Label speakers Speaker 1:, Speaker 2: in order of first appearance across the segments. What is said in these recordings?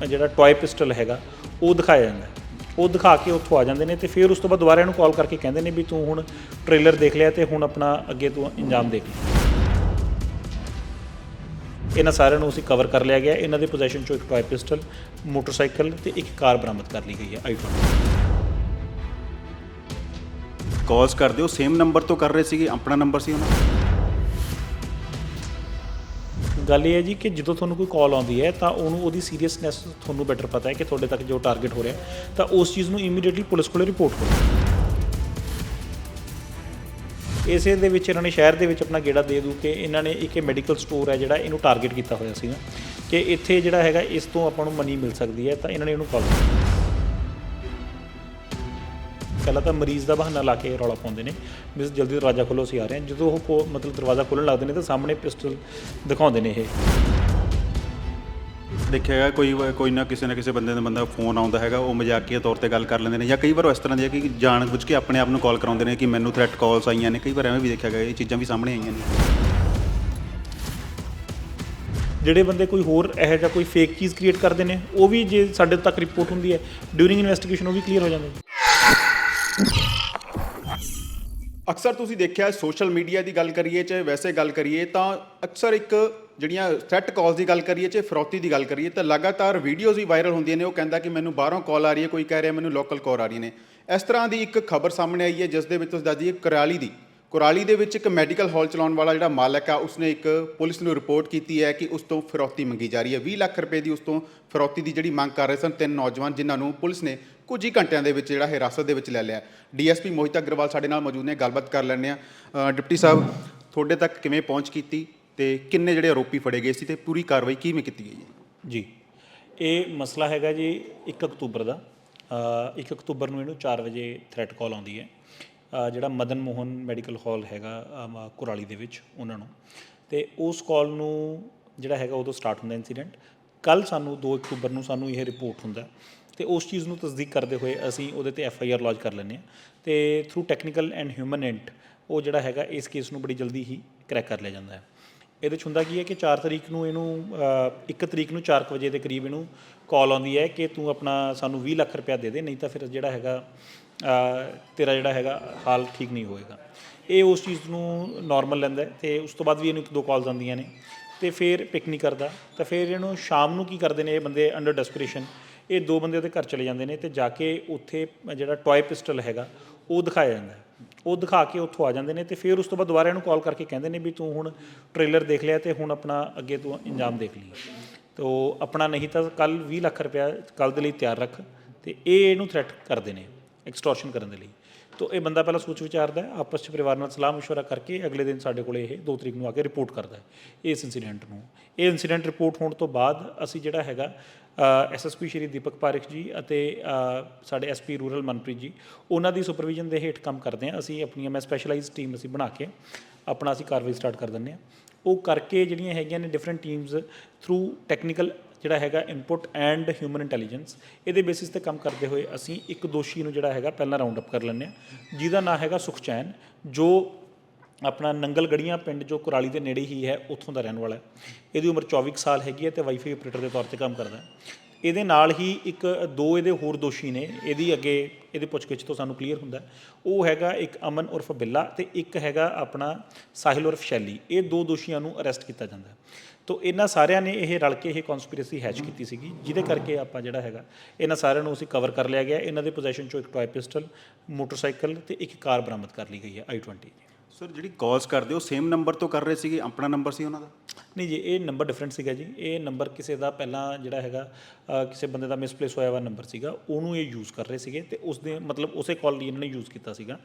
Speaker 1: ਜਿਹੜਾ toy pistol ਹੈਗਾ, ਉਹ ਦਿਖਾਇਆ ਜਾਂਦਾ ਉਹ ਦਿਖਾ ਕੇ ਉੱਥੋਂ ਆ ਜਾਂਦੇ ਨੇ ਤੇ ਫਿਰ ਉਸ ਤੋਂ ਬਾਅਦ ਦੁਬਾਰਾ ਇਹਨੂੰ ਕਾਲ ਕਰਕੇ ਕਹਿੰਦੇ ਨੇ ਵੀ ਤੂੰ ਹੁਣ ਟ੍ਰੇਲਰ ਦੇਖ ਲਿਆ ਤੇ ਹੁਣ ਆਪਣਾ ਅੱਗੇ ਤੂੰ ਇੰਜਾਮ ਦੇਖ ਲੈ। ਇਹਨਾਂ ਸਾਰਿਆਂ ਨੂੰ ਅਸੀਂ ਕਵਰ ਕਰ ਲਿਆ ਗਿਆ। ਇਹਨਾਂ ਦੇ ਪੋਜੀਸ਼ਨ ਚੋਂ ਇੱਕ ਟੌਏ ਪਿਸਟਲ, ਮੋਟਰਸਾਈਕਲ ਤੇ ਇੱਕ ਕਾਰ ਬਰਾਮਦ ਕਰ ਲਈ ਗਈ ਹੈ ਆਈਫੋਨ
Speaker 2: ਕਾਲਸ ਕਰਦੇ ਹੋ ਸੇਮ ਨੰਬਰ ਤੋਂ ਕਰ ਰਹੇ ਸੀਗੇ, ਆਪਣਾ ਨੰਬਰ ਸੀ ਉਹਨਾਂ ਦਾ?
Speaker 1: ਗੱਲ ਇਹ ਹੈ ਜੀ ਕਿ ਜਦੋਂ ਤੁਹਾਨੂੰ ਕੋਈ ਕਾਲ ਆਉਂਦੀ ਹੈ ਤਾਂ ਉਹਨੂੰ ਉਹਦੀ ਸੀਰੀਅਸਨੈਸ ਤੁਹਾਨੂੰ ਬੈਟਰ ਪਤਾ ਹੈ ਕਿ ਤੁਹਾਡੇ ਤੱਕ ਜੋ ਟਾਰਗੇਟ ਹੋ ਰਿਹਾ ਤਾਂ ਉਸ ਚੀਜ਼ ਨੂੰ ਇਮੀਡੀਏਟਲੀ ਪੁਲਿਸ ਕੋਲੇ ਰਿਪੋਰਟ ਕਰੋ। ਇਸੇ ਦੇ ਵਿੱਚ ਇਹਨਾਂ ਨੇ ਸ਼ਹਿਰ ਦੇ ਵਿੱਚ ਆਪਣਾ ਗੇੜਾ ਦੇ ਦੂ ਕਿ ਇਹਨਾਂ ਨੇ ਇੱਕ ਮੈਡੀਕਲ ਸਟੋਰ ਹੈ ਜਿਹੜਾ ਇਹਨੂੰ ਟਾਰਗੇਟ ਕੀਤਾ ਹੋਇਆ ਸੀਗਾ, ਕਿ ਇੱਥੇ ਜਿਹੜਾ ਹੈਗਾ ਇਸ ਤੋਂ ਆਪਾਂ ਨੂੰ ਮਨੀ ਮਿਲ ਸਕਦੀ ਹੈ, ਤਾਂ ਇਹਨਾਂ ਨੇ ਇਹਨੂੰ ਕਾਲ ਪਹਿਲਾਂ ਤਾਂ ਮਰੀਜ਼ ਦਾ ਬਹਾਨਾ ਲਾ ਕੇ ਰੌਲਾ ਪਾਉਂਦੇ ਨੇ। ਵੀ ਜਲਦੀ ਦਰਵਾਜ਼ਾ ਖੋਲੋ ਅਸੀਂ ਆ ਰਹੇ ਹਾਂ। ਜਦੋਂ ਉਹ ਮਤਲਬ ਦਰਵਾਜ਼ਾ ਖੋਲਣ ਲੱਗਦੇ ਨੇ ਤਾਂ ਸਾਹਮਣੇ ਪਿਸਟਲ ਦਿਖਾਉਂਦੇ ਨੇ ਇਹ।
Speaker 2: ਦੇਖਿਆ ਗਿਆ ਕੋਈ ਕੋਈ ਨਾ ਕਿਸੇ ਨਾ ਕਿਸੇ ਬੰਦੇ ਦਾ ਬੰਦਾ ਫੋਨ ਆਉਂਦਾ ਹੈਗਾ ਉਹ ਮਜ਼ਾਕੀਆ ਤੌਰ ਤੇ ਗੱਲ ਕਰ ਲੈਂਦੇ ਨੇ ਜਾਂ ਕਈ ਵਾਰ ਉਹ ਇਸ ਤਰ੍ਹਾਂ ਦੀ ਹੈ ਕਿ ਜਾਣ ਬੁੱਝ ਕੇ ਆਪਣੇ ਆਪ ਨੂੰ ਕਾਲ ਕਰਾਉਂਦੇ ਨੇ ਕਿ ਮੈਨੂੰ ਥ੍ਰੈਟ ਕਾਲਸ ਆਈਆਂ ਨੇ। ਕਈ ਵਾਰ ਐਵੇਂ ਵੀ ਦੇਖਿਆ ਗਿਆ ਇਹ ਚੀਜ਼ਾਂ ਵੀ ਸਾਹਮਣੇ ਆਈਆਂ ਨੇ।
Speaker 1: ਜਿਹੜੇ ਬੰਦੇ ਕੋਈ ਹੋਰ ਇਹੋ ਜਿਹਾ ਕੋਈ ਫੇਕ ਚੀਜ਼ ਕ੍ਰੀਏਟ ਕਰਦੇ ਨੇ ਉਹ ਵੀ ਜੇ ਸਾਡੇ ਤੱਕ ਰਿਪੋਰਟ ਹੁੰਦੀ ਹੈ ਡਿਊਰਿੰਗ ਇਨਵੈਸਟੀਗੇਸ਼ਨ ਉਹ ਵੀ ਕਲੀਅਰ ਹੋ ਜਾਂਦੇ ਨੇ।
Speaker 2: ਅਕਸਰ ਤੁਸੀਂ ਦੇਖਿਆ ਸੋਸ਼ਲ ਮੀਡੀਆ ਦੀ ਗੱਲ ਕਰੀਏ ਚਾਹੇ ਵੈਸੇ ਗੱਲ ਕਰੀਏ ਤਾਂ ਅਕਸਰ ਇੱਕ ਜਿਹੜੀਆਂ ਥ੍ਰੈਟ ਕਾਲਸ ਦੀ ਗੱਲ ਕਰੀਏ ਚਾਹੇ ਫਰੌਤੀ ਦੀ ਗੱਲ ਕਰੀਏ ਤਾਂ ਲਗਾਤਾਰ ਵੀਡੀਓਜ਼ ਵੀ ਵਾਇਰਲ ਹੁੰਦੀਆਂ ਨੇ, ਉਹ ਕਹਿੰਦਾ ਕਿ ਮੈਨੂੰ ਬਾਹਰੋਂ ਕਾਲ ਆ ਰਹੀ ਹੈ, ਕੋਈ ਕਹਿ ਰਿਹਾ ਮੈਨੂੰ ਲੋਕਲ ਕਾਲ ਆ ਰਹੀਆਂ ਨੇ। ਇਸ ਤਰ੍ਹਾਂ ਦੀ ਇੱਕ ਖਬਰ ਸਾਹਮਣੇ ਆਈ ਹੈ, ਜਿਸ ਦੇ ਵਿੱਚ ਤੁਸੀਂ ਦੱਸ ਦਈਏ ਕੁਰਾਲੀ ਦੀ। ਕੁਰਾਲੀ ਦੇ ਵਿੱਚ ਇੱਕ ਮੈਡੀਕਲ ਹਾਲ ਚਲਾਉਣ ਵਾਲਾ ਜਿਹੜਾ ਮਾਲਕ ਆ ਉਸਨੇ ਇੱਕ ਪੁਲਿਸ ਨੂੰ ਰਿਪੋਰਟ ਕੀਤੀ ਹੈ ਕਿ ਉਸ ਤੋਂ ਫਿਰੌਤੀ ਮੰਗੀ ਜਾ ਰਹੀ ਹੈ। 20 ਲੱਖ ਰੁਪਏ ਦੀ ਉਸ ਤੋਂ ਫਿਰੌਤੀ ਦੀ ਜਿਹੜੀ ਮੰਗ ਕਰ ਰਹੇ ਸਨ ਤਿੰਨ ਨੌਜਵਾਨ ਜਿਨ੍ਹਾਂ ਨੂੰ ਪੁਲਿਸ ਨੇ ਕੁਝ ਹੀ ਘੰਟਿਆਂ ਦੇ ਵਿੱਚ ਜਿਹੜਾ ਹਿਰਾਸਤ ਦੇ ਵਿੱਚ ਲੈ ਲਿਆ। ਡੀਐਸਪੀ ਮੋਹਿਤ ਅਗਰਵਾਲ ਸਾਡੇ ਨਾਲ ਮੌਜੂਦ ਨੇ ਗੱਲਬਾਤ ਕਰ ਲੈਂਦੇ ਆ ਡਿਪਟੀ ਸਾਹਿਬ ਤੁਹਾਡੇ ਤੱਕ ਕਿਵੇਂ ਪਹੁੰਚ ਕੀਤੀ ਤੇ ਕਿੰਨੇ ਜਿਹੜੇ ਆਰੋਪੀ ਫੜੇ ਗਏ ਸੀ ਤੇ ਪੂਰੀ ਕਾਰਵਾਈ ਕਿਵੇਂ ਕੀਤੀ ਗਈ ਹੈ?
Speaker 1: ਜੀ ਇਹ ਮਸਲਾ ਹੈਗਾ ਜੀ 1 ਅਕਤੂਬਰ ਦਾ। ਅ, 1 ਅਕਤੂਬਰ ਨੂੰ ਇਹਨੂੰ 4 ਵਜੇ ਥ੍ਰੈਟ ਕਾਲ ਆਉਂਦੀ ਹੈ। ਜਿਹੜਾ ਮਦਨ ਮੋਹਨ ਮੈਡੀਕਲ ਹਾਲ ਹੈਗਾ ਅਮ, ਕੁਰਾਲੀ ਦੇ ਵਿੱਚ ਉਹਨਾਂ ਨੂੰ। ਤੇ ਉਸ ਕਾਲ ਨੂੰ ਜਿਹੜਾ ਹੈਗਾ ਉਦੋਂ ਸਟਾਰਟ ਹੁੰਦਾ ਇਨਸੀਡੈਂਟ ਕੱਲ ਸਾਨੂੰ 2 ਅਕਤੂਬਰ ਨੂੰ ਸਾਨੂੰ ਇਹ ਰਿਪੋਰਟ ਹੁੰਦਾ। ਤੇ ਉਸ ਚੀਜ਼ ਨੂੰ ਤਸਦੀਕ ਕਰਦੇ ਹੋਏ ਅਸੀਂ ਉਹਦੇ ਤੇ ਐਫ ਆਈ ਆਰ ਲੌਂਚ ਕਰ ਲੈਂਦੇ ਹਾਂ। ਤੇ ਥਰੂ ਟੈਕਨੀਕਲ ਐਂਡ ਹਿਊਮਨ ਐਂਟ ਉਹ ਜਿਹੜਾ ਹੈਗਾ ਇਸ ਕੇਸ ਨੂੰ ਬੜੀ ਜਲਦੀ ਹੀ ਕਰੈਕ ਕਰ ਲਿਆ ਜਾਂਦਾ ਹੈ। ਇਹਦੇ 'ਚ ਹੁੰਦਾ ਕੀ ਹੈ ਕਿ 4 ਤਰੀਕ ਨੂੰ ਇਹਨੂੰ 1 ਤਰੀਕ ਨੂੰ 4 ਵਜੇ ਦੇ ਕਰੀਬ ਇਹਨੂੰ ਕਾਲ ਆਉਂਦੀ ਹੈ ਕਿ ਤੂੰ ਆਪਣਾ ਸਾਨੂੰ 20 ਲੱਖ ਰੁਪਇਆ ਦੇ ਦੇ ਨਹੀਂ ਤਾਂ ਫਿਰ ਜਿਹੜਾ ਹੈਗਾ ਤੇਰਾ ਜਿਹੜਾ ਹੈਗਾ, ਹਾਲ ਠੀਕ ਨਹੀਂ ਹੋਏਗਾ। ਇਹ ਉਸ ਚੀਜ਼ ਨੂੰ ਨਾਰਮਲ ਲੈਂਦਾ ਹੈ ਤੇ ਉਸ ਤੋਂ ਬਾਅਦ ਵੀ ਇਹਨੂੰ ਇੱਕ ਦੋ ਕਾਲਸ ਆਉਂਦੀਆਂ ਨੇ। ਤੇ ਫਿਰ ਪਿਕ ਨਹੀਂ ਕਰਦਾ। ਤਾਂ ਫਿਰ ਇਹਨੂੰ ਸ਼ਾਮ ਨੂੰ ਕੀ ਕਰਦੇ ਨੇ ਇਹ ਬੰਦੇ ਅੰਡਰ ਡੈਸਪੀਰੇਸ਼ਨ ਇਹ ਦੋ ਬੰਦੇ ਉਹਦੇ ਘਰ ਚਲੇ ਜਾਂਦੇ ਨੇ ਤੇ ਜਾ ਕੇ ਉੱਥੇ ਜਿਹੜਾ ਟੌਏ ਪਿਸਟਲ ਹੈਗਾ, ਉਹ ਦਿਖਾਇਆ ਜਾਂਦਾ ਉਹ ਦਿਖਾ ਕੇ ਉੱਥੋਂ ਆ ਜਾਂਦੇ ਨੇ ਤੇ ਫਿਰ ਉਸ ਤੋਂ ਬਾਅਦ ਦੁਬਾਰਾ ਇਹਨੂੰ ਕਾਲ ਕਰਕੇ ਕਹਿੰਦੇ ਨੇ ਵੀ ਤੂੰ ਹੁਣ ਟ੍ਰੇਲਰ ਦੇਖ ਲਿਆ ਤੇ ਹੁਣ ਆਪਣਾ ਅੱਗੇ ਤੂੰ ਇੰਜਾਮ ਦੇਖ ਲਈ। ਤੋ ਆਪਣਾ ਨਹੀਂ ਤਾਂ ਕੱਲ 20 ਲੱਖ ਰੁਪਇਆ ਕੱਲ ਦੇ ਲਈ ਤਿਆਰ ਰੱਖ ਤੇ ਇਹ ਇਹਨੂੰ ਥ੍ਰੈਟ ਕਰਦੇ ਨੇ। ਐਕਸਟੋਰਸ਼ਨ ਕਰਨ ਦੇ ਲਈ ਤੋ ਇਹ ਬੰਦਾ ਪਹਿਲਾਂ ਸੋਚ ਵਿਚਾਰਦਾ ਹੈ ਆਪਸ ਚ ਪਰਿਵਾਰ ਨਾਲ ਸਲਾਹ مشورہ ਕਰਕੇ ਅਗਲੇ ਦਿਨ ਸਾਡੇ ਕੋਲੇ ਇਹ 2 ਤਰੀਕ ਨੂੰ ਆ ਕੇ ਰਿਪੋਰਟ ਕਰਦਾ ਹੈ ਇਸ ਇਨਸੀਡੈਂਟ ਨੂੰ ਇਹ ਇਨਸੀਡੈਂਟ ਰਿਪੋਰਟ ਹੋਣ ਤੋਂ ਬਾਅਦ ਅਸੀਂ ਜਿਹੜਾ ਹੈਗਾ ਐਸਐਸਪੀ ਸ਼੍ਰੀ ਦੀਪਕ ਪਾਰਿਕ ਜੀ ਅਤੇ ਅ, ਸਾਡੇ ਐਸਪੀ ਰੂਰਲ ਮਨਪ੍ਰੀਤ ਜੀ ਉਹਨਾਂ ਦੀ ਸੁਪਰਵਿਜ਼ਨ ਦੇ ਹੇਠ ਕੰਮ ਕਰਦੇ ਹਾਂ ਅਸੀਂ ਆਪਣੀਆਂ ਮੈਂ ਸਪੈਸ਼ਲਾਈਜ਼ਡ ਟੀਮ ਅਸੀਂ ਬਣਾ ਕੇ ਆਪਣਾ ਅਸੀਂ ਕਾਰਵਾਈ ਸਟਾਰਟ ਕਰ ਦਿੰਦੇ ਹਾਂ ਉਹ ਕਰਕੇ ਜਿਹੜੀਆਂ ਹੈਗੀਆਂ ਨੇ ਡਿਫਰੈਂਟ ਟੀਮਸ ਥਰੂ ਟੈਕਨੀਕਲ ਜਿਹੜਾ ਹੈਗਾ ਇਨਪੁਟ ਐਂਡ ਹਿਊਮਨ ਇੰਟੈਲੀਜੈਂਸ ਇਹਦੇ ਬੇਸਿਸ ਤੇ ਕੰਮ ਕਰਦੇ ਹੋਏ ਅਸੀਂ ਇੱਕ ਦੋਸ਼ੀ ਨੂੰ ਜਿਹੜਾ ਹੈਗਾ ਪਹਿਲਾਂ ਰਾਉਂਡ ਅਪ ਕਰ ਲੈਂਦੇ ਹਾਂ। ਜਿਹਦਾ ਨਾਂ ਹੈਗਾ ਸੁਖਚੈਨ, ਜੋ ਆਪਣਾ ਨੰਗਲ ਗੜੀਆਂ ਪਿੰਡ ਜੋ ਕੁਰਾਲੀ ਦੇ ਨੇੜੇ ਹੀ ਹੈ, ਉੱਥੋਂ ਦਾ ਰਹਿਣ ਵਾਲਾ ਹੈ। ਇਹਦੀ ਉਮਰ 24 ਕੁ ਸਾਲ ਹੈਗੀ ਹੈ ਤੇ ਵਾਈਫਾਈ ਆਪਰੇਟਰ ਦੇ ਤੌਰ ਤੇ ਕੰਮ ਕਰਦਾ ਹੈ। ਇਹਦੇ ਨਾਲ ਹੀ ਇੱਕ, ਦੋ ਇਹਦੇ ਹੋਰ ਦੋਸ਼ੀ ਨੇ, ਇਹਦੀ ਅੱਗੇ ਇਹਦੇ ਪੁੱਛਗਿੱਛ ਤੋਂ ਸਾਨੂੰ ਕਲੀਅਰ ਹੁੰਦਾ ਉਹ ਹੈਗਾ ਇੱਕ ਅਮਨ ਉਰਫ ਬਿੱਲਾ ਤੇ ਇੱਕ ਹੈਗਾ ਆਪਣਾ ਸਾਹਿਲ ਉਰਫ ਸ਼ੈਲੀ। ਇਹ ਦੋ ਦੋਸ਼ੀਆਂ ਨੂੰ ਅਰੈਸਟ ਕੀਤਾ ਜਾਂਦਾ ਹੈ। ਤੋ ਇਹਨਾਂ ਸਾਰਿਆਂ ਨੇ ਇਹ ਰਲ ਕੇ ਇਹ ਕਨਸਪੀਰੇਸੀ ਹੈਚ ਕੀਤੀ ਸੀਗੀ, ਜਿਹਦੇ ਕਰਕੇ ਆਪਾਂ ਜਿਹੜਾ ਹੈਗਾ, ਇਹਨਾਂ ਸਾਰਿਆਂ ਨੂੰ ਅਸੀਂ ਕਵਰ ਕਰ ਲਿਆ ਗਿਆ। ਇਹਨਾਂ ਦੇ ਪੋਜੀਸ਼ਨ ਚੋਂ ਇੱਕ ਟੌਏ ਪਿਸਟਲ ਮੋਟਰਸਾਈਕਲ ਤੇ ਇੱਕ ਕਾਰ ਬਰਾਮਦ ਕਰ ਲਈ ਗਈ ਹੈ i20
Speaker 2: ਸਰ ਜਿਹੜੀ ਕਾਲਸ ਕਰਦੇ ਹੋ ਸੇਮ ਨੰਬਰ ਤੋਂ ਕਰ ਰਹੇ ਸੀਗੇ? ਆਪਣਾ ਨੰਬਰ ਸੀ ਉਹਨਾਂ ਦਾ?
Speaker 1: ਨਹੀਂ ਜੀ, ਇਹ ਨੰਬਰ ਡਿਫਰੈਂਟ ਸੀਗਾ ਜੀ। ਇਹ ਨੰਬਰ ਕਿਸੇ ਦਾ ਪਹਿਲਾਂ ਜਿਹੜਾ ਹੈਗਾ ਕਿਸੇ ਬੰਦੇ ਦਾ ਮਿਸਪਲੇਸ ਹੋਇਆ ਵਾ ਨੰਬਰ ਸੀਗਾ, ਉਹਨੂੰ ਇਹ ਯੂਜ਼ ਕਰ ਰਹੇ ਸੀਗੇ ਤੇ ਉਸ ਦੇ ਮਤਲਬ ਉਸੇ ਕਾਲ ਲਈ ਇਹਨਾਂ ਨੇ ਯੂਜ਼ ਕੀਤਾ ਸੀਗਾ।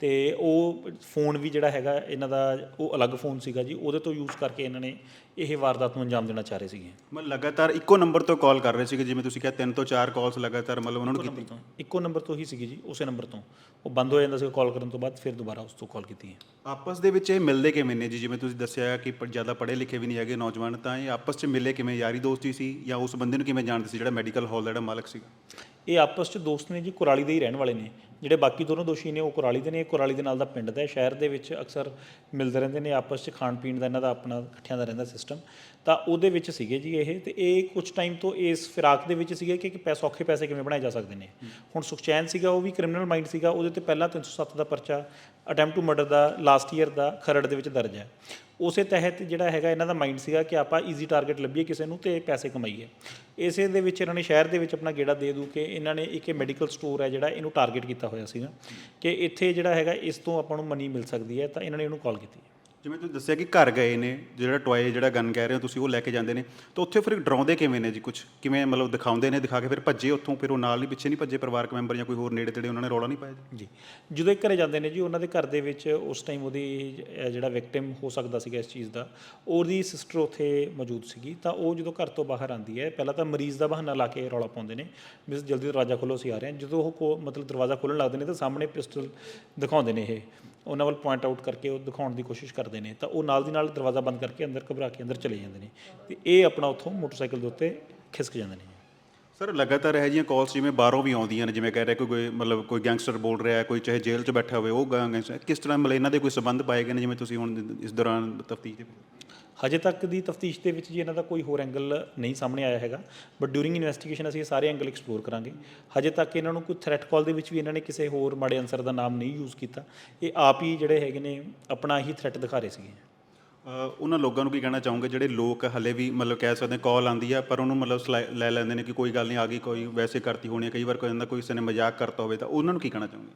Speaker 1: ਤੇ ਉਹ ਫੋਨ ਵੀ ਜਿਹੜਾ ਹੈਗਾ, ਇਹਨਾਂ ਦਾ ਉਹ ਅਲੱਗ ਫੋਨ ਸੀਗਾ ਜੀ, ਉਹਦੇ ਤੋਂ ਯੂਜ਼ ਕਰਕੇ ਇਹਨਾਂ ਨੇ ਇਹ ਵਾਰਦਾਤ ਨੂੰ ਅੰਜਾਮ ਦੇਣਾ ਚਾਹ ਰਹੇ ਸੀਗੇ।
Speaker 2: ਮੈਂ ਲਗਾਤਾਰ ਇੱਕੋ ਨੰਬਰ ਤੋਂ ਕਾਲ ਕਰ ਰਹੇ ਸੀਗੇ ਜਿਵੇਂ ਤੁਸੀਂ ਕਿਹਾ ਤਿੰਨ ਤੋਂ ਚਾਰ ਕਾਲਸ ਲਗਾਤਾਰ ਮਤਲਬ ਉਹਨਾਂ ਨੂੰ ਕੀਤੀ।
Speaker 1: ਇੱਕੋ ਨੰਬਰ ਤੋਂ ਹੀ ਸੀਗੀ ਜੀ ਉਸੇ ਨੰਬਰ ਤੋਂ। ਉਹ ਬੰਦ ਹੋ ਜਾਂਦਾ ਸੀ ਕਾਲ ਕਰਨ ਤੋਂ ਬਾਅਦ ਫਿਰ ਦੁਬਾਰਾ ਉਸ ਤੋਂ ਕਾਲ ਕੀਤੀ ਹੈ।
Speaker 2: ਆਪਸ ਦੇ ਵਿੱਚ ਇਹ ਮਿਲਦੇ ਕਿਵੇਂ ਨੇ ਜੀ? ਜਿਵੇਂ ਤੁਸੀਂ ਦੱਸਿਆ ਕਿ ਪ- ਜ਼ਿਆਦਾ ਪੜ੍ਹੇ ਲਿਖੇ ਵੀ ਨਹੀਂ ਹੈਗੇ ਨੌਜਵਾਨ ਤਾਂ ਇਹ ਆਪਸ 'ਚ ਮਿਲੇ ਕਿਵੇਂ? ਯਾਰੀ ਦੋਸਤੀ ਸੀ ਜਾਂ ਉਸ ਬੰਦੇ ਨੂੰ ਕਿਵੇਂ ਜਾਣਦੇ ਸੀ? ਜਿਹੜਾ ਮੈਡੀਕਲ ਹਾਲ ਦਾ ਜਿਹੜਾ ਮਾਲਕ ਸੀਗਾ।
Speaker 1: ਇਹ ਆਪਸ 'ਚ ਦੋਸਤ ਨੇ ਜੀ ਕੁਰਾਲੀ ਦੇ ਹੀ ਰਹਿਣ ਵਾਲੇ ਨੇ। ਜਿਹੜੇ ਬਾਕੀ ਦੋਨੋਂ ਦੋਸ਼ੀ ਨੇ ਉਹ ਕੁਰਾਲੀ ਦੇ ਨੇ ਕੁਰਾਲੀ ਦੇ ਨਾਲ ਦਾ ਪਿੰਡ ਦਾ ਸ਼ਹਿਰ ਦੇ ਵਿੱਚ ਅਕਸਰ ਮਿਲਦੇ ਰਹਿੰਦੇ ਨੇ, ਆਪਸ 'ਚ ਖਾਣ ਪੀਣ ਦਾ ਇਹਨਾਂ ਦਾ ਆਪਣਾ ਇਕੱਠਿਆਂ ਦਾ ਰਹਿੰਦਾ ਸਿਸਟਮ ਤਾਂ ਉਹਦੇ ਵਿੱਚ ਸੀਗੇ ਜੀ ਇਹ, ਤੇ ਇਹ ਕੁਝ ਟਾਈਮ ਤੋਂ ਇਸ ਫਿਰਾਕ ਦੇ ਵਿੱਚ ਸੀਗੇ ਕਿ ਕਿ ਪੈਸੇ, ਔਖੇ ਪੈਸੇ ਕਿਵੇਂ ਬਣਾਏ ਜਾ ਸਕਦੇ ਨੇ। ਹੁਣ ਸੁਖਚੈਨ ਸੀਗਾ, ਉਹ ਵੀ ਕ੍ਰਿਮੀਨਲ ਮਾਈਂਡ ਸੀਗਾ, ਉਹਦੇ ਤੇ ਪਹਿਲਾਂ 307 ਦਾ ਪਰਚਾ ਅਟੈਂਪਟ ਟੂ ਮਰਡਰ ਦਾ ਲਾਸਟ ਈਅਰ ਦਾ ਖਰੜ ਦੇ ਵਿੱਚ ਦਰਜ ਹੈ। ਉਸੇ ਤਹਿਤ ਜਿਹੜਾ ਹੈਗਾ ਇਹਨਾਂ ਦਾ ਮਾਈਂਡ ਸੀਗਾ ਕਿ ਆਪਾਂ ਈਜ਼ੀ ਟਾਰਗੇਟ ਲੱਭੀਏ ਕਿਸੇ ਨੂੰ ਤੇ ਪੈਸੇ ਕਮਾਈਏ। ਇਸੇ ਦੇ ਵਿੱਚ ਇਹਨਾਂ ਨੇ ਸ਼ਹਿਰ ਦੇ ਵਿੱਚ ਆਪਣਾ ਗੇੜਾ ਦੇ ਦੂ ਕਿ ਇਹਨਾਂ ਨੇ ਇੱਕ ਮੈਡੀਕਲ ਸਟੋਰ ਹੈ ਜਿਹੜਾ ਇਹਨੂੰ ਟਾਰਗੇਟ ਕੀਤਾ ਹੋਇਆ ਸੀਗਾ ਕਿ ਇੱਥੇ ਜਿਹੜਾ ਹੈਗਾ ਇਸ ਤੋਂ ਆਪਾਂ ਨੂੰ ਮਨੀ ਮਿਲ ਸਕਦੀ ਹੈ ਤਾਂ ਇਹਨਾਂ ਨੇ ਇਹਨੂੰ ਕਾਲ ਕੀਤੀ।
Speaker 2: ਜਿਵੇਂ ਤੁਸੀਂ ਦੱਸਿਆ ਕਿ ਘਰ ਗਏ ਨੇ, ਜਿਹੜਾ ਟੋਏ ਜਿਹੜਾ ਗਨ ਕਹਿ ਰਹੇ ਹੋ ਤੁਸੀਂ, ਉਹ ਲੈ ਕੇ ਜਾਂਦੇ ਨੇ। ਤਾਂ ਉੱਥੇ ਫਿਰ ਡਰਾਉਂਦੇ ਕਿਵੇਂ ਨੇ ਜੀ ਕੁਝ ਕਿਵੇਂ ਮਤਲਬ ਦਿਖਾਉਂਦੇ ਨੇ, ਦਿਖਾ ਕੇ ਫਿਰ ਭੱਜੇ ਉੱਥੋਂ, ਫਿਰ ਉਹ ਨਾਲ ਨਹੀਂ, ਪਿੱਛੇ ਨਹੀਂ ਭੱਜੇ ਪਰਿਵਾਰਕ ਮੈਂਬਰ ਜਾਂ ਕੋਈ ਹੋਰ ਨੇੜੇ ਤੇੜੇ ਉਹਨਾਂ ਨੇ ਰੌਲਾ ਨਹੀਂ ਪਾਇਆ ਜੀ?
Speaker 1: ਜਦੋਂ ਇਹ ਘਰੇ ਜਾਂਦੇ ਨੇ ਜੀ, ਉਹਨਾਂ ਦੇ ਘਰ ਦੇ ਵਿੱਚ ਉਸ ਟਾਈਮ ਉਹਦੀ ਜਿਹੜਾ ਵਿਕਟਿਮ ਹੋ ਸਕਦਾ ਸੀਗਾ ਇਸ ਚੀਜ਼ ਦਾ, ਉਹਦੀ ਸਿਸਟਰ ਉੱਥੇ ਮੌਜੂਦ ਸੀਗੀ। ਤਾਂ ਉਹ ਜਦੋਂ ਘਰ ਤੋਂ ਬਾਹਰ ਆਂਦੀ ਹੈ, ਪਹਿਲਾਂ ਤਾਂ ਮਰੀਜ਼ ਦਾ ਬਹਾਨਾ ਲਾ ਕੇ ਰੌਲਾ ਪਾਉਂਦੇ ਨੇ। ਵੀ ਜਲਦੀ ਦਰਵਾਜ਼ਾ ਖੋਲੋ, ਅਸੀਂ ਆ ਰਹੇ ਹਾਂ। ਜਦੋਂ ਉਹ ਕੋ- ਮਤਲਬ ਦਰਵਾਜ਼ਾ ਖੋਲ੍ਹਣ ਲੱਗਦੇ ਨੇ, ਤਾਂ ਸਾਹਮਣੇ ਪਿਸਟਲ ਦਿਖਾਉਂਦੇ ਨੇ ਇਹ। ਉਹਨਾਂ ਵੱਲ ਪੁਆਇੰਟ ਆਊਟ ਕਰਕੇ ਉਹ ਦਿਖਾਉਣ ਦੀ ਕੋਸ਼ਿਸ਼ ਕਰ ਕਰਦੇ ਨੇ, ਤਾਂ ਉਹ ਨਾਲ ਦੀ ਨਾਲ ਦਰਵਾਜ਼ਾ ਬੰਦ ਕਰਕੇ ਅੰਦਰ ਘਬਰਾ ਕੇ ਅੰਦਰ ਚਲੇ ਜਾਂਦੇ ਨੇ ਤੇ ਇਹ ਆਪਣਾ ਉੱਥੋਂ ਮੋਟਰਸਾਈਕਲ ਦੇ ਉੱਤੇ ਖਿਸਕ ਜਾਂਦੇ ਨੇ।
Speaker 2: ਸਰ, ਲਗਾਤਾਰ ਇਹ ਜਿਹੀਆਂ ਕਾਲਸ ਜਿਵੇਂ ਬਾਹਰੋਂ ਵੀ ਆਉਂਦੀਆਂ ਨੇ, ਜਿਵੇਂ ਕਹਿ ਰਿਹਾ ਕੋਈ ਮਤਲਬ ਕੋਈ ਗੈਂਗਸਟਰ ਬੋਲ ਰਿਹਾ, ਕੋਈ ਚਾਹੇ ਜੇਲ੍ਹ 'ਚ ਬੈਠਾ ਹੋਵੇ, ਉਹ ਗੈਂਗਸਟਰ ਕਿਸ ਤਰ੍ਹਾਂ ਮਤਲਬ ਇਹਨਾਂ ਦੇ ਕੋਈ ਸਬੰਧ ਪਾਏ ਗਏ ਨੇ, ਜਿਵੇਂ ਤੁਸੀਂ ਹੁਣ ਇਸ ਦੌਰਾਨ ਤਫਤੀਸ਼ ਦੇ
Speaker 1: ਹਜੇ ਤੱਕ ਦੀ ਤਫਤੀਸ਼ ਦੇ ਵਿੱਚ ਜੀ ਇਹਨਾਂ ਦਾ ਕੋਈ ਹੋਰ ਐਂਗਲ ਨਹੀਂ ਸਾਹਮਣੇ ਆਇਆ ਹੈਗਾ ਬਟ ਡਿਊਰਿੰਗ ਇਨਵੈਸਟੀਗੇਸ਼ਨ ਅਸੀਂ ਇਹ ਸਾਰੇ ਐਂਗਲ ਐਕਸਪਲੋਰ ਕਰਾਂਗੇ। ਹਜੇ ਤੱਕ ਇਹਨਾਂ ਨੂੰ ਕੋਈ ਥ੍ਰੈਟ ਕਾਲ ਦੇ ਵਿੱਚ ਵੀ ਇਹਨਾਂ ਨੇ ਕਿਸੇ ਹੋਰ ਮਾੜੇ ਅਨਸਰ ਦਾ ਨਾਮ ਨਹੀਂ ਯੂਜ਼ ਕੀਤਾ। ਇਹ ਆਪ ਹੀ ਜਿਹੜੇ ਹੈਗੇ ਨੇ, ਆਪਣਾ ਹੀ ਥ੍ਰੈਟ ਦਿਖਾ ਰਹੇ ਸੀਗੇ।
Speaker 2: ਉਹਨਾਂ ਲੋਕਾਂ ਨੂੰ ਕੀ ਕਹਿਣਾ ਚਾਹੋਗੇ? ਜਿਹੜੇ ਲੋਕ ਹਲੇ ਵੀ ਮਤਲਬ ਕਹਿ ਸਕਦੇ ਕਾਲ ਆਂਦੀ ਆ, ਪਰ ਉਹਨੂੰ ਮਤਲਬ ਸਲਾਈ- ਲੈ ਲੈਂਦੇ ਨੇ ਕਿ ਕੋਈ ਗੱਲ ਨਹੀਂ, ਆ ਗਈ, ਕੋਈ ਵੈਸੇ ਕਰਤੀ ਹੋਣੀ ਹੈ ਕਈ ਵਾਰ ਕੋਈ ਜਾਂਦਾ ਕੋਈ ਕਿਸੇ ਨੇ ਮਜ਼ਾਕ ਕਰਤਾ ਹੋਵੇ ਤਾਂ ਉਹਨਾਂ ਨੂੰ ਕੀ ਕਹਿਣਾ ਚਾਹੋਗੇ?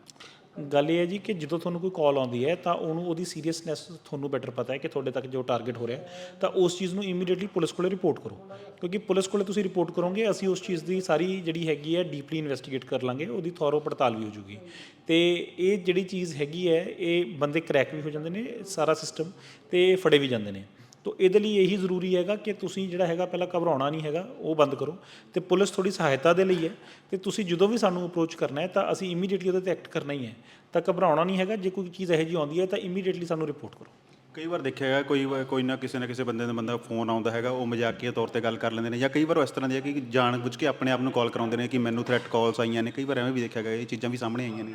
Speaker 1: ਗੱਲ ਇਹ ਹੈ ਜੀ ਕਿ ਜਦੋਂ ਤੁਹਾਨੂੰ ਕੋਈ ਕਾਲ ਆਉਂਦੀ ਹੈ ਤਾਂ ਉਹਨੂੰ ਉਹਦੀ ਸੀਰੀਅਸਨੈਸ ਤੁਹਾਨੂੰ ਬੈਟਰ ਪਤਾ ਹੈ ਕਿ ਤੁਹਾਡੇ ਤੱਕ ਜੋ ਟਾਰਗੇਟ ਹੋ ਰਿਹਾ ਤਾਂ ਉਸ ਚੀਜ਼ ਨੂੰ ਇਮੀਡੀਏਟਲੀ ਪੁਲਿਸ ਕੋਲੇ ਰਿਪੋਰਟ ਕਰੋ। ਕਿਉਂਕਿ ਪੁਲਿਸ ਕੋਲੇ ਤੁਸੀਂ ਰਿਪੋਰਟ ਕਰੋਗੇ, ਅਸੀਂ ਉਸ ਚੀਜ਼ ਦੀ ਸਾਰੀ ਜਿਹੜੀ ਹੈਗੀ ਹੈ ਡੀਪਲੀ ਇਨਵੈਸਟੀਗੇਟ ਕਰ ਲਾਂਗੇ, ਉਹਦੀ ਥੋਰੋ ਪੜਤਾਲ ਵੀ ਹੋ ਜੂਗੀ। ਤੇ ਇਹ ਜਿਹੜੀ ਚੀਜ਼ ਹੈਗੀ ਹੈ, ਇਹ ਬੰਦੇ ਕਰੈਕ ਵੀ ਹੋ ਜਾਂਦੇ ਨੇ, ਸਾਰਾ ਸਿਸਟਮ ਤੇ ਫੜੇ ਵੀ ਜਾਂਦੇ ਨੇ। ਤੋ ਇਹਦੇ ਲਈ ਇਹੀ ਜ਼ਰੂਰੀ ਹੈਗਾ ਕਿ ਤੁਸੀਂ ਜਿਹੜਾ ਹੈਗਾ ਪਹਿਲਾਂ ਘਬਰਾਉਣਾ ਨਹੀਂ ਹੈਗਾ, ਉਹ ਬੰਦ ਕਰੋ। ਤੇ ਪੁਲਿਸ ਥੋੜੀ ਸਹਾਇਤਾ ਦੇ ਲਈ ਹੈ। ਤੇ ਤੁਸੀਂ ਜਦੋਂ ਵੀ ਸਾਨੂੰ ਅਪਰੋਚ ਕਰਨਾ ਹੈ, ਤਾਂ ਅਸੀਂ ਇਮੀਡੀਏਟਲੀ ਉਹਦੇ ਤੇ ਐਕਟ ਕਰਨਾ ਹੀ ਹੈ। ਤਾਂ ਘਬਰਾਉਣਾ ਨਹੀਂ ਹੈਗਾ, ਜੇ ਕੋਈ ਚੀਜ਼ ਇਹੋ ਜਿਹੀ ਆਉਂਦੀ ਹੈ, ਤਾਂ ਇਮੀਡੀਏਟਲੀ ਸਾਨੂੰ ਰਿਪੋਰਟ ਕਰੋ।
Speaker 2: ਕਈ ਵਾਰ ਦੇਖਿਆ ਹੈਗਾ ਕੋਈ ਵਾਰ- ਕੋਈ ਨਾ ਕਿਸੇ ਨਾ ਕਿਸੇ ਬੰਦੇ ਦਾ ਬੰਦਾ ਫੋਨ ਆਉਂਦਾ ਹੈਗਾ ਉਹ ਮਜ਼ਾਕੀਆ ਤੌਰ ਤੇ ਗੱਲ ਕਰ ਲੈਂਦੇ ਨੇ ਜਾਂ ਕਈ ਵਾਰ ਉਹ ਇਸ ਤਰ੍ਹਾਂ ਦੀ ਹੈ ਕਿ ਜਾਣ ਬੁੱਝ ਕੇ ਆਪਣੇ ਆਪ ਨੂੰ ਕਾਲ ਕਰਾਉਂਦੇ ਨੇ ਕਿ ਮੈਨੂੰ ਥ੍ਰੈਟ ਕਾਲਸ ਆਈਆਂ ਨੇ ਕਈ ਵਾਰ ਐਵੇਂ ਵੀ ਦੇਖਿਆ ਗਿਆ ਇਹ ਚੀਜ਼ਾਂ ਵੀ ਸਾਹਮਣੇ ਆਈਆਂ ਨੇ।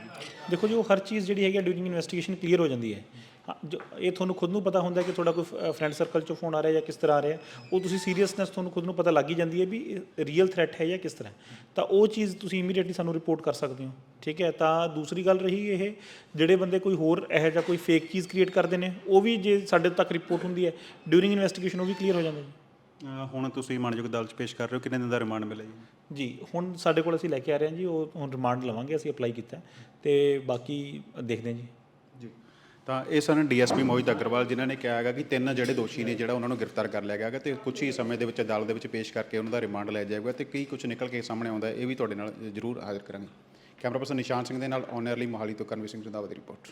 Speaker 1: ਦੇਖੋ ਜੀ ਉਹ ਹਰ ਚੀਜ਼ ਜਿਹੜੀ ਹੈਗੀ ਡਿਊਰਿੰਗ ਇਨਵੈਸਟੀਗੇਸ਼ਨ ਕਲੀਅਰ ਹੋ ਜਾਂਦੀ ਹੈ। ਹਾਂ, ਜੋ ਇਹ ਤੁਹਾਨੂੰ ਖੁਦ ਨੂੰ ਪਤਾ ਹੁੰਦਾ ਕਿ ਤੁਹਾਡਾ ਕੋਈ ਫਰੈਂਡ ਸਰਕਲ ਚੋਂ ਫੋਨ ਆ ਰਿਹਾ ਜਾਂ ਕਿਸ ਤਰ੍ਹਾਂ ਆ ਰਿਹਾ ਉਹ ਤੁਸੀਂ ਸੀਰੀਅਸਨੈਸ ਤੁਹਾਨੂੰ ਖੁਦ ਨੂੰ ਪਤਾ ਲੱਗ ਹੀ ਜਾਂਦੀ ਹੈ ਵੀ ਰੀਅਲ ਥ੍ਰੈਟ ਹੈ ਜਾਂ ਕਿਸ ਤਰ੍ਹਾਂ। ਹੈ। ਤਾਂ ਉਹ ਚੀਜ਼ ਤੁਸੀਂ ਇਮੀਡੀਏਟਲੀ ਸਾਨੂੰ ਰਿਪੋਰਟ ਕਰ ਸਕਦੇ ਹੋ। ਠੀਕ ਹੈ ਤਾਂ ਦੂਸਰੀ ਗੱਲ ਰਹੀ ਇਹ ਜਿਹੜੇ ਬੰਦੇ ਕੋਈ ਹੋਰ ਇਹੋ ਜਿਹਾ ਕੋਈ ਫੇਕ ਚੀਜ਼ ਕ੍ਰੀਏਟ ਕਰਦੇ ਨੇ ਉਹ ਵੀ ਜੇ ਸਾਡੇ ਤੱਕ ਰਿਪੋਰਟ ਹੁੰਦੀ ਹੈ ਡਿਊਰਿੰਗ ਇਨਵੈਸਟੀਗੇਸ਼ਨ ਉਹ ਵੀ ਕਲੀਅਰ ਹੋ ਜਾਂਦਾ ਜੀ।
Speaker 2: ਹੁਣ ਤੁਸੀਂ ਮਾਨਯੋਗ ਅਦਾਲਤ 'ਚ ਪੇਸ਼ ਕਰ ਰਹੇ ਹੋ ਕਿੰਨੇ ਦਿਨ ਦਾ ਰਿਮਾਂਡ ਮਿਲਿਆ ਜੀ?
Speaker 1: ਜੀ ਹੁਣ ਸਾਡੇ ਕੋਲ ਅਸੀਂ ਲੈ ਕੇ ਆ ਰਹੇ ਹਾਂ ਜੀ ਉਹ ਹੁਣ ਰਿਮਾਂਡ ਲਵਾਂਗੇ ਅਸੀਂ ਅਪਲਾਈ ਕੀਤਾ ਤੇ ਬਾਕੀ ਦੇਖਦੇ ਹਾਂ ਜੀ।
Speaker 2: ਜੀ ਤਾਂ ਇਹ ਸਨ ਡੀਐਸਪੀ ਮੋਹਿਤ ਅਗਰਵਾਲ ਜਿਨ੍ਹਾਂ ਨੇ ਕਿਹਾ ਹੈਗਾ ਕਿ ਤਿੰਨ ਜਿਹੜੇ ਦੋਸ਼ੀ ਨੇ ਜਿਹੜਾ ਉਹਨਾਂ ਨੂੰ ਗ੍ਰਿਫਤਾਰ ਕਰ ਲਿਆ ਗਿਆ ਹੈਗਾ ਤੇ ਕੁਝ ਹੀ ਸਮੇਂ ਦੇ ਵਿੱਚ ਅਦਾਲਤ ਦੇ ਵਿੱਚ ਪੇਸ਼ ਕਰਕੇ ਉਹਨਾਂ ਦਾ ਰਿਮਾਂਡ ਲਿਆ ਜਾਏਗਾ ਤੇ ਕੀ ਕੁਝ ਨਿਕਲ ਕੇ ਸਾਹਮਣੇ ਆਉਂਦਾ ਇਹ ਵੀ ਤੁਹਾਡੇ ਨਾਲ ਜ਼ਰੂਰ ਹਾਜ਼ਰ ਕਰਾਂਗੇ। ਕੈਮਰਾ ਪਰਸਨ ਨਿਸ਼ਾਨ ਸਿੰਘ ਦੇ ਨਾਲ ਔਨਰਲੀ ਮੋਹਾਲੀ ਤੋਂ ਕਰਨਵੀਰ ਸਿੰਘ ਰੰਧਾਵਾ ਦੀ ਰਿਪੋਰਟ।